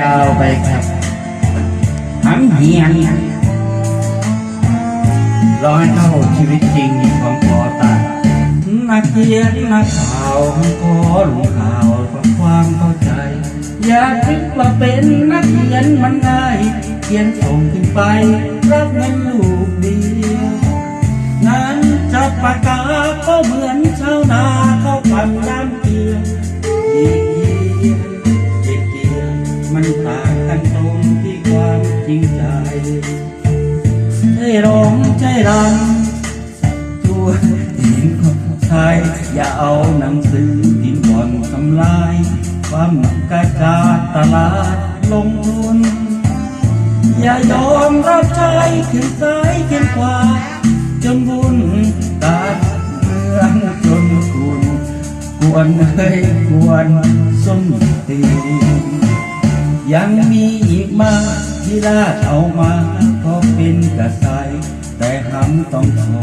ยาวไปครับหังเหียนรอให้เข้าชีวิตจริงของปอตานักเขียนนักข่าวขอลงข่าวเพื่อความเข้าใจ อย่าคิดว่าเป็นนักเขียนมันง่ายเขียนส่งขึ้นไป รับเงินลูกเดียวนั้นจับปากกาก็เหมือน กันตรงที่ความจริงใจให้ร้องใจรังตัวหญิงของชายอย่าเอาหนังสือพิมพ์บ่อนทำลาย ความกระจาตลาดลงทุน อย่ายอมรับใช้ขึ้นซ้ายเขียนขวาจนบุญตาดเมืองจนคุณกวนเฮ้ยกวนส้มตี ยังมีอีกมากที่ลาดเอามาก็เป็นกระใสแต่หำต้องขอ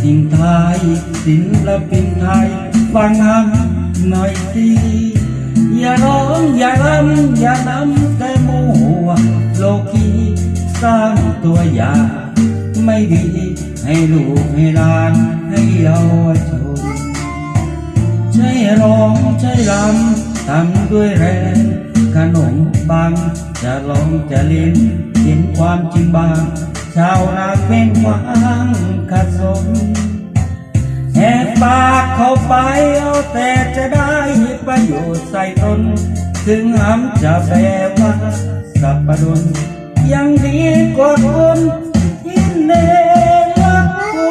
ทิ้งท้ายศิลปินไทยฟังหำหน่อยสิอย่าร้องอย่ารำอย่านำแต่โมวโลกีสร้างตัวอย่างไม่ดีให้ลูกให้หลานให้เยาวชนใช่ร้องใช่รำทำด้วยแรง นมบาง จะลองจะเล่นเห็นความจริงบาง ชาวนาเป็นหวังขัดสนแหกปากเข้าไปเอาแต่จะได้ประโยชน์ใส่ตน ถึงหำจะแปลว่าสับปะรดยังดีกว่าคนที่เนรักกู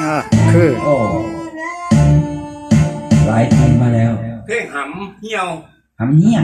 อ่าคือ โอ้ หลายทีมาแล้ว เพลงหำเหี่ยว หำเหี้ย